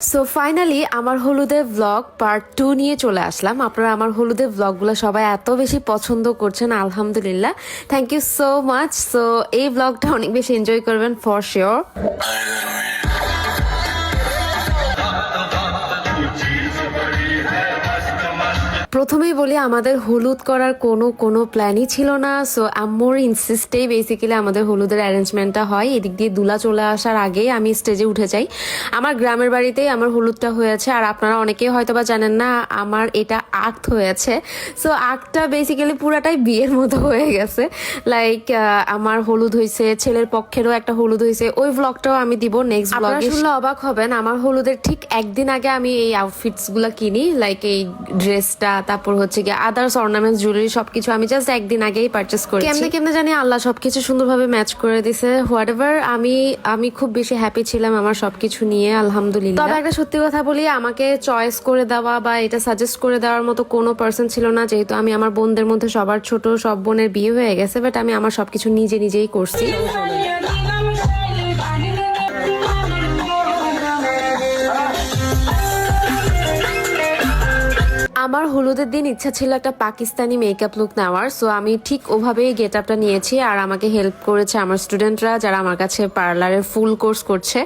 So finally আমার হলুদের blog part two নিয়ে চলে আসলাম। আপনারা আমার হলুদের ব্লগগুলো সবাই এত বেশি পছন্দ করছেন, আলহামদুলিল্লাহ। Thank you so much so এই ব্লগটা অনেক বেশি এনজয় করবেন ফর শিওর প্রথমেই বলি, আমাদের হলুদ করার কোনো কোনো প্ল্যানই ছিল না। সো আম্মুর ইনসিস্টেই বেসিক্যালি আমাদের হলুদের অ্যারেঞ্জমেন্টটা হয়। এদিক দিয়ে দুলা চলে আসার আগেই আমি স্টেজে উঠে যাই। আমার গ্রামের বাড়িতেই আমার হলুদটা হয়েছে। আর আপনারা অনেকেই হয়তো বা জানেন না, আমার এটা আক্ত হয়েছে। সো আক্তটা বেসিক্যালি পুরাটাই বিয়ের মতো হয়ে গেছে। লাইক আমার হলুদ হয়েছে ছেলের পক্ষেরও একটা হলুদ হয়েছে ওই ব্লগটাও আমি দিব নেক্সট ব্লগে শুনলে অবাক হবেন আমার হলুদের ঠিক একদিন আগে আমি এই আউটফিটসগুলা কিনি লাইক এই ড্রেসটা তারপর হচ্ছে কি আদার্স অর্নামেন্টস জুয়েলারি সবকিছু আমি জাস্ট একদিন আগেই পারচেস করি কেমনে কেমনে জানি আল্লাহ সবকিছু সুন্দরভাবে ম্যাচ করে দিছে। হোয়াট এভার আমি আমি খুব বেশি হ্যাপি ছিলাম আমার সবকিছু নিয়ে আলহামদুলিল্লাহ। তবে একটা সত্যি কথা বলি আমাকে চয়েস করে দেওয়া বা এটা সাজেস্ট করে দেওয়ার মতো কোনো পার্সন ছিল না, যেহেতু আমি আমার বোনদের মধ্যে সবার ছোট, সব বোনের বিয়ে হয়ে গেছে বাট আমি আমার সবকিছু নিজে নিজেই করছি। আমার হলুদের দিন ইচ্ছা ছিল একটা পাকিস্তানি মেকআপ লুক নেওয়ার সো আমি ঠিক ওভাবেই গেট আপটা নিয়েছি আর আমাকে হেল্প করেছে আমার স্টুডেন্টরা যারা আমার কাছে পার্লারের ফুল কোর্স করছে।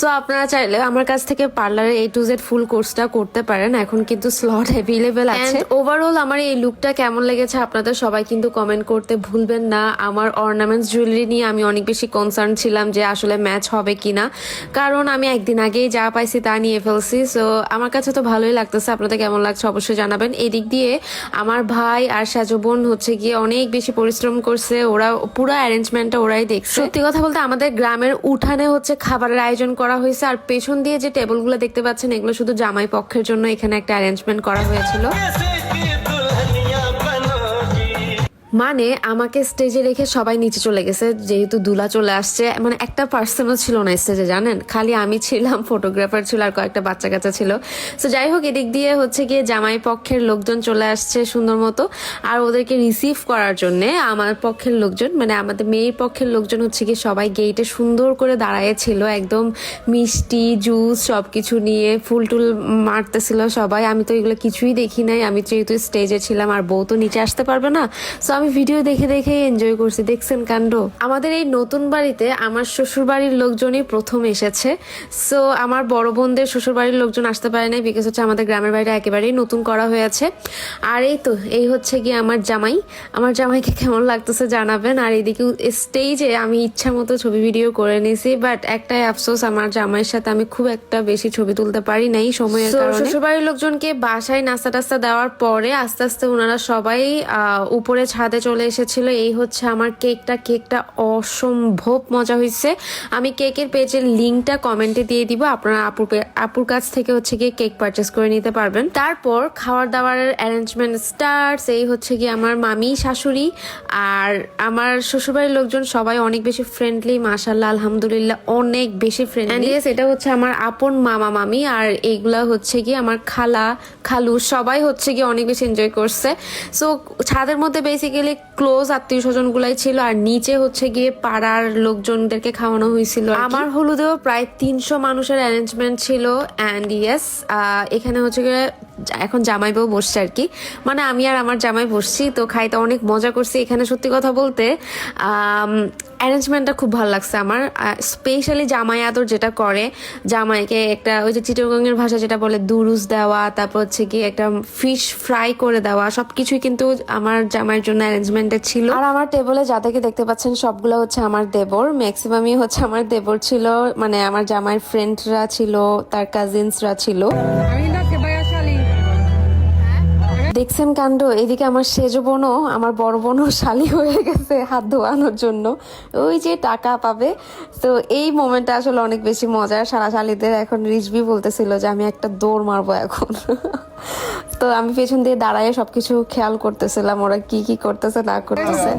সো আপনারা চাইলে আমার কাছ থেকে পার্লারের এ টু জেড ফুল কোর্সটা করতে পারেন এখন কিন্তু স্লট অ্যাভেলেবেল আছে। ওভারঅল আমার এই লুকটা কেমন লেগেছে আপনাদের সবাই কিন্তু কমেন্ট করতে ভুলবেন না। আমার অর্নামেন্টস জুয়েলারি নিয়ে আমি অনেক বেশি কনসার্ন ছিলাম যে আসলে ম্যাচ হবে কিনা। কারণ আমি একদিন আগেই যা পাইছি তা নিয়ে ফেলছি সো আমার কাছে তো ভালোই লাগতেছে। আপনাদের কেমন লাগছে অবশ্যই জানাবেন। এদিক দিয়ে আমার ভাই আর সাজু বোন হচ্ছে গিয়ে অনেক বেশি পরিশ্রম করছে। ওরা পুরো অ্যারেঞ্জমেন্টটা ওরাই দেখছে। সত্যি কথা বলতে আমাদের গ্রামের উঠানে হচ্ছে খাবারের আয়োজন করা হয়েছে। আর পেছন দিয়ে যে টেবিলগুলো দেখতে পাচ্ছেন এগুলো শুধু জামাই পক্ষের জন্য এখানে একটা অ্যারেঞ্জমেন্ট করা হয়েছিল। মানে আমাকে স্টেজে রেখে সবাই নিচে চলে গেছে, যেহেতু দুলা চলে আসছে। মানে একটা পার্সনও ছিল না স্টেজে জানেন? খালি আমি ছিলাম ফটোগ্রাফার ছিল আর কয়েকটা বাচ্চা কাচ্চা ছিল। তো যাই হোক, এদিক দিয়ে হচ্ছে গিয়ে জামাই পক্ষের লোকজন চলে আসছে সুন্দর মতো। আর ওদেরকে রিসিভ করার জন্যে আমার পক্ষের লোকজন মানে আমাদের মেয়ের পক্ষের লোকজন হচ্ছে গিয়ে সবাই গেটে সুন্দর করে দাঁড়ায় ছিল একদম মিষ্টি জুস সব কিছু নিয়ে ফুল টুল মারতেছিল সবাই। আমি তো এগুলো কিছুই দেখি নাই, আমি যেহেতু স্টেজে ছিলাম, আর বউ তো নিচে আসতে পারবে না। সো আমি ভিডিও দেখে দেখে এনজয় করছি দেখছেন কাণ্ড? আমাদের এই নতুন বাড়িতে আমার শ্বশুর বাড়ির লোকজনই প্রথম এসেছে। সো আমার বড় বোনদের শ্বশুর বাড়ির লোকজন আসতে পারে নাই বিকজ হচ্ছে আমাদের গ্রামের বাড়িটা একেবারেই নতুন করা হয়েছে আর এই তো এই হচ্ছে গিয়ে আমার জামাই। আমার জামাইকে কেমন লাগতেছে জানাবেন। আর এদিকে স্টেজে আমি ইচ্ছা মতো ছবি ভিডিও করে নিয়েছি বাট একটাই আফসোস আমার জামাইয়ের সাথে আমি খুব একটা বেশি ছবি তুলতে পারি নাই সময়ের কারণে। শ্বশুরবাড়ির লোকজনকে বাসায় নাস্তা টাস্তা দেওয়ার পরে আস্তে আস্তে ওনারা সবাই আহ, উপরে ছাদে চলে এসেছিল। এই হচ্ছে আমার কেকটা। কেকটা অসম্ভব মজা হয়েছে। আমি কেকের পেজের লিঙ্কটা কমেন্টে দিয়ে দিব। আপনারা আপুর আপুর কাছ থেকে হচ্ছে গিয়ে কেক পারচেস করে নিতে পারবেন। তারপর খাওয়ার দাবারের অ্যারেঞ্জমেন্ট স্টার্টস এই হচ্ছে গিয়ে আমার মামি, শাশুড়ি আর আমার শ্বশুরবাড়ির লোকজন সবাই অনেক বেশি ফ্রেন্ডলি মাশাল্লাহ আলহামদুলিল্লাহ, অনেক বেশি ফ্রেন্ডলি এটা হচ্ছে আমার আপন মামা মামি আর এইগুলা হচ্ছে গিয়ে আমার খালা, খালু সবাই হচ্ছে গিয়ে অনেক বেশি এনজয় করছে। সো ছাদের মধ্যে বেসিক্যালি ক্লোজ আত্মীয় স্বজন গুলাই ছিল আর নিচে হচ্ছে গিয়ে পাড়ার লোকজনদেরকে খাওয়ানো হয়েছিল আমার হলুদেও প্রায় তিনশো মানুষের অ্যারেঞ্জমেন্ট ছিল অ্যান্ড ইয়েস এখানে হচ্ছে গিয়ে এখন জামাই বউ বসছে আর কি। মানে আমি আর আমার জামাই বসছি তো খাইতে অনেক মজা করছি এখানে সত্যি কথা বলতে। অ্যারেঞ্জমেন্টটা খুব ভালো লাগছে আমার। স্পেশালি জামাই আদর যেটা করে জামাইকে একটা ওই যে চিটগঙ্গের ভাষা যেটা বলে দুরুস দেওয়া তারপর হচ্ছে কি একটা ফিশ ফ্রাই করে দেওয়া সবকিছুই কিন্তু আমার জামাইয়ের জন্য অ্যারেঞ্জমেন্টে ছিল। আর আমার টেবলে যাদেরকে দেখতে পাচ্ছেন সবগুলো হচ্ছে আমার দেবর। ম্যাক্সিমামই হচ্ছে আমার দেবর ছিল মানে আমার জামাইয়ের ফ্রেন্ডরা ছিল তার কাজিনসরা ছিল। দেখছেন কাণ্ড, এদিকে আমার সেজ বোনও, আমার বড় বোনও শালি হয়ে গেছে হাত ধোয়ানোর জন্য। ওই যে টাকা পাবে। তো এই মোমেন্টটা আসলে অনেক বেশি মজার। সারা শালিদের এখন রিজবি বলতেছিল যে, আমি একটা দৌড় মারবো এখন। তো আমি পেছন দিয়ে দাঁড়ায় সবকিছু খেয়াল করতেছিলাম ওরা কি কি করতেছে না করতেছে।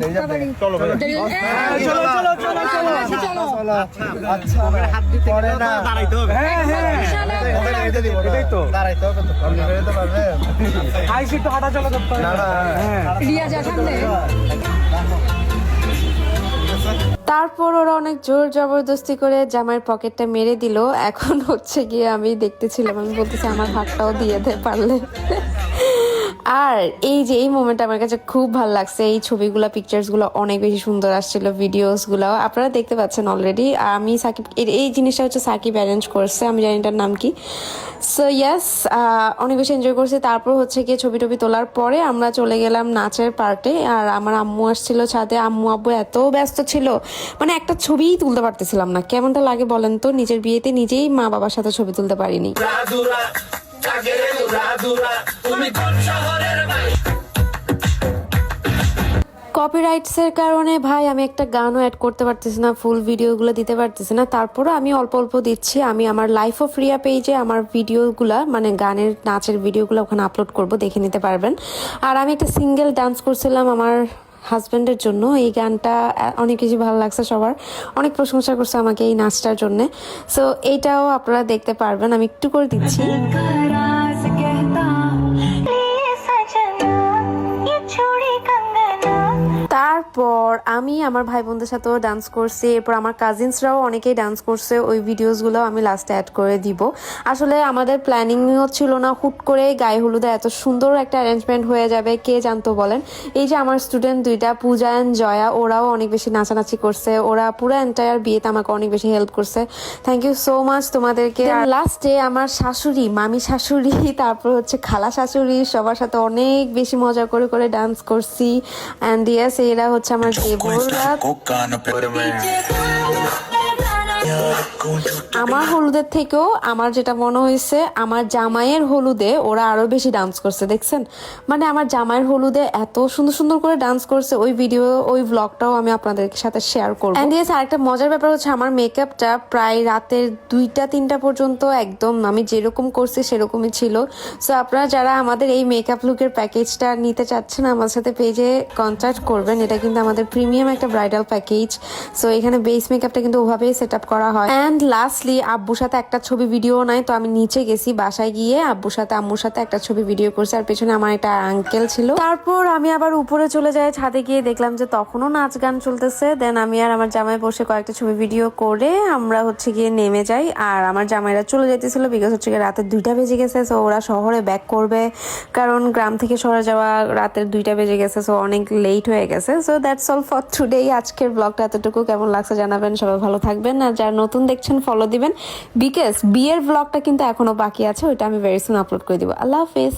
আচ্ছা হাঁটা চলা করতে হবে। তারপর ওরা অনেক জোর জবরদস্তি করে জামার পকেটটা মেরে দিল। এখন হচ্ছে গিয়ে আমি দেখতেছিলাম, আমি বলতেছি, আমার হাতটাও দিয়ে দেয় পারলে। আর এই যে এই মোমেন্ট আমার কাছে খুব ভালো লাগছে, এই ছবিগুলো পিকচার্সগুলো অনেক বেশি সুন্দর আসছিল ভিডিওসগুলো আপনারা দেখতে পাচ্ছেন অলরেডি আমি সাকিব এই জিনিসটা হচ্ছে সাকিব অ্যারেঞ্জ করছে, আমি জানি এটার নাম কি। সো ইয়াস অনেক বেশি এনজয় করছি। তারপর হচ্ছে গিয়ে ছবি টবি তোলার পরে আমরা চলে গেলাম নাচের পার্টে আর আমার আম্মু আসছিল ছাদে। আম্মু, আব্বু এত ব্যস্ত ছিল মানে একটা ছবিই তুলতে পারতেছিলাম না। কেমনটা লাগে বলেন তো? নিজের বিয়েতে নিজেই মা বাবার সাথে ছবি তুলতে পারিনি। কপিরাইটস এর কারণে ভাই, আমি একটা গানও অ্যাড করতে পারতেছি না ফুল ভিডিওগুলো দিতে পারতেছি না। তারপরে আমি অল্প অল্প দিচ্ছি। আমি আমার লাইফ অফ রিয়া পেজে আমার ভিডিওগুলা মানে গানের, নাচের ভিডিওগুলো ওখানে আপলোড করব, দেখে নিতে পারবেন। আর আমি একটা সিঙ্গেল ডান্স করছিলাম, আমার হাজব্যান্ডের জন্য এই গানটা অনেক কিছু ভালো লাগছে সবার। অনেক প্রশংসা করছে আমাকে এই নাচটার জন্য। সো এইটাও আপনারা দেখতে পারবেন আমি একটু করে দিচ্ছি। এরপর আমি আমার ভাই বোনদের সাথেও ডান্স করছি এরপর আমার কাজিনসরাও অনেকেই ডান্স করছে ওই ভিডিওসগুলো আমি লাস্টে অ্যাড করে দিব। আসলে আমাদের প্ল্যানিংও ছিল না হুট করে গায়ে হলুদে এত সুন্দর একটা অ্যারেঞ্জমেন্ট হয়ে যাবে কে জানতো বলেন? এই যে আমার স্টুডেন্ট দুইটা পূজা অ্যান্ড জয়া ওরাও অনেক বেশি নাচানাচি করছে ওরা পুরো এন্টায়ার বিয়েতে আমাকে অনেক বেশি হেল্প করছে। থ্যাংক ইউ সো মাচ তোমাদেরকে। লাস্টে আমার শাশুড়ি মামি শাশুড়ি তারপর হচ্ছে খালা শাশুড়ি সবার সাথে অনেক বেশি মজা করে করে ডান্স করছি। অ্যান্ড ইয়াস এরা হচ্ছে আমার দেবররা আমার হলুদের থেকেও আমার যেটা মনে হয়েছে, আমার জামাইয়ের হলুদে ওরা আরও বেশি ডান্স করছে, দেখছেন? মানে আমার জামাইয়ের হলুদে এত সুন্দর সুন্দর করে ডান্স করছে, ওই ভিডিও ওই ব্লগটাও আমি আপনাদের সাথে শেয়ার করব। এন্ড ইয়েস আরেকটা মজার ব্যাপার হচ্ছে আমার মেকআপটা প্রায় রাতের দুইটা, তিনটা পর্যন্ত একদম আমি যেরকম করছি সেরকমই ছিল। সো আপনারা যারা আমাদের এই মেকআপ লুকের প্যাকেজটা নিতে চাচ্ছেন, আমার সাথে পেজে কন্ট্যাক্ট করবেন। এটা কিন্তু আমাদের প্রিমিয়াম একটা ব্রাইডাল প্যাকেজ সো এখানে বেস মেকআপটা কিন্তু ওভাবেই সেট আপ করা হয়। অ্যান্ড লাস্টলি আব্বুর সাথে একটা ছবি ভিডিও নাই, তো আমি নিচে গেছি বাসায় গিয়ে। আব্বুর সাথে, আম্মুর সাথে একটা ছবি ভিডিও করছি, আর পেছনে আমার একটা আঙ্কেল ছিল। তারপর আমি আবার উপরে চলে যাই, ছাদে গিয়ে দেখলাম যে তখনও নাচ গান চলতেছে। দেন আমি আর আমার জামাই বসে কয়েকটা ছবি ভিডিও করে আমরা হচ্ছে গিয়ে নেমে যাই। আর আমার জামাইরা চলে যেতেছিল বিকজ হচ্ছে গিয়ে রাতের দুইটা বেজে গেছে সো ওরা শহরে ব্যাক করবে। কারণ গ্রাম থেকে শহরে যাওয়া রাতের দুইটা বেজে গেছে সো অনেক লেট হয়ে গেছে। So that's all for today আজকের ব্লগটা এতটুকু। কেমন লাগছে জানাবেন, সবাই ভালো থাকবেন, আর যারা নতুন দেখছেন ফলো দিবেন। বিকজ বিয়ের ব্লগটা কিন্তু এখনও বাকি আছে, ওইটা আমি ভেরি সুন আপলোড করে দিব। আল্লাহ হাফিজ।